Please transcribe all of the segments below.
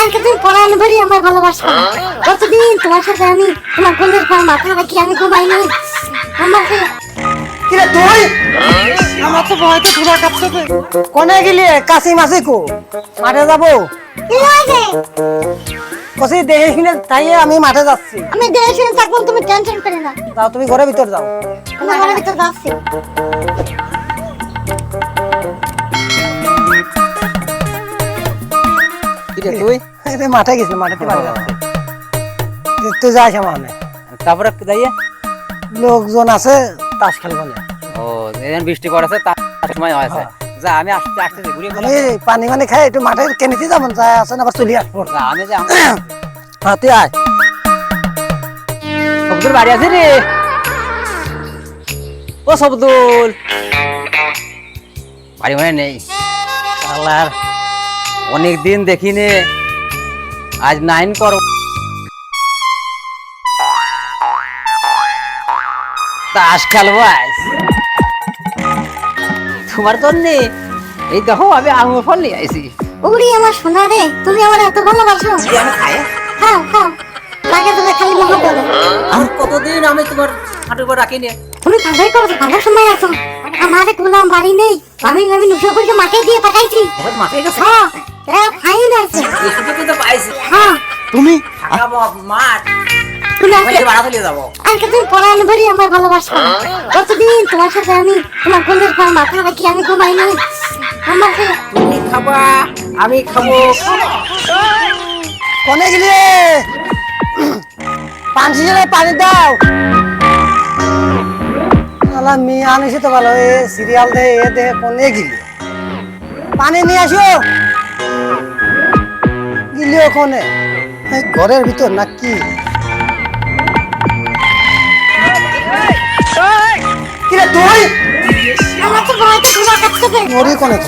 আজকে তুমি পড়ানো ভরি আমার ভালোবাসা। কতদিন তোমার সাথে আমি তোমার পর মাথা রাখি আমি ঘুমাইনি। আমাকে কিরে তুই? আমার তো ভয়তে ঘুরা কাটছে কোনে গেলি কাশি মাসি কো? মাঠে যাব? কি হয়েছে? কষি দেখে কিনে তাই আমি মাঠে যাচ্ছি। আমি দেখে শুনে থাকব তুমি টেনশন করে না। যাও তুমি ঘরের ভিতর যাও। তোমার ঘরের ভিতর যাচ্ছি। কিরে তুই? এই মাঠে গেছিল মাঠেতে বাড়ি যাচ্ছে তুই যাস আমার মানে। তারপরে যাইয়ে লোকজন আছে তাস খেলব না। ও এদিন বৃষ্টি পড়েছে তার সময় হয়েছে। যা আমি আসতে আসতে ঘুরে আমি পানি মানি খাই একটু মাঠে কেনেছি যাব যাই আসে আবার চলি আসব। যা আমি যে হ্যাঁ তুই আয়। সবদুল বাড়ি আছে রে। ও সবদুল বাড়ি মানে নেই। আল্লাহর অনেক দিন দেখিনি। আজ নাইন কর। তাস খেলব আজ। তোমার জন্য এই দেখো আমি আঙুর ফল নিয়ে আইছি। উড়ি আমার সোনা রে তুমি আমার এত ভালোবাসো। আমি খাই। খাও খাও লাগে তুমি খালি মহা আর কতদিন আমি তোমার হাঁটুর উপর রাখিনি তুমি ভালোই করছ ভালো সময় আছো। আমার গোলাম বাড়ি নেই। আমি আমি নুসো করে মাকে দিয়ে পাঠাইছি। মাথায় গেছে? হ্যাঁ। ফাইন আছে। এসে কিন্তু পাইছি হ্যাঁ তুমি মাঠ আমার ভালোবাসা। কতদিন তোমার সাথে আমি তোমার মাথা রাখি আমি ঘুমাইনি আমাকে তুমি খাবা আমি খাব কোনে গেলি পানি দাও। আলা মেয়ে আনিছি তো ভালো এ সিরিয়াল দে এ দে কোনে গেলি? পানি নিয়ে আসো। গিলি ওখানে ঘরের ভিতর না কি কিরে তুই? আমার তো ভয়তে ঘুমা কাটছে মরি কোনে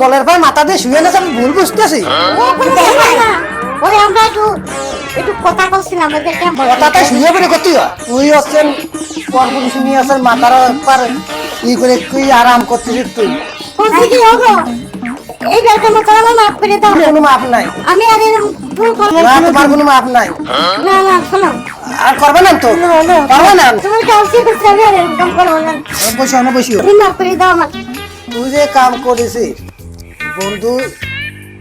কলের পায়ে মাথা দিয়ে শুয়ে না, আমি ভুল বুঝতেছি। ওরে আমরা একটু একটু কথা বলছিলাম ওদেরকে কথাটা শুয়ে পড়ে করতে হয় তুই হচ্ছেন মাথার একবার ই করে তুই আরাম করতেছিস তুই? বলছি কি হব এই ব্যাপারটা মতো আমার মাফ করে দাও। কোনো মাপ নাই। আমি আর এরকম ভুল করব না তোমার কোনো মাপ নাই। না না শোনো। আর করবে না তো? করবে না? তুমি কাউকে করতে আমি আর এরকম করব না। বসিও না বসিও তুমি মাফ করে দাও আমার তুই যে কাম করেছিস বন্ধু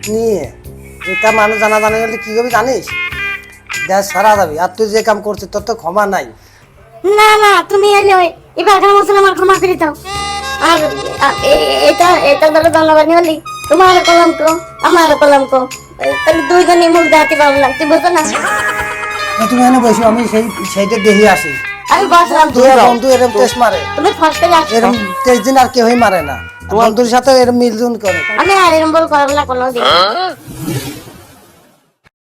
নিয়ে এটা মানুষ জানা জানা গেলে কি হবে জানিস? দেশ সারা যাবি আর তুই যে কাম করছিস তোর তো ক্ষমা নাই। না না তুমি এলে ওই এবার আমার মতো আমার ক্ষমা করে দাও। আর এটা এটা ধরো ধন্যবাদ নিলি তোমার কলঙ্ক আমার কলঙ্ক। তাহলে দুইজনে মুখ দেখাতে পারলাম তুই বুঝো না। না, তুমি এনে বসো আমি সেই সেইটা দেখে আসি। আমি বসলাম। তুই বন্ধু এরকম তেজ মারে। তুমি ফার্স্ট আসো এরকম তেইশ দিন আর কেউই মারে না। বন্ধুর সাথে এরকম মিলজুন করে। আমি আর এরকম বল করব না কোনো দিন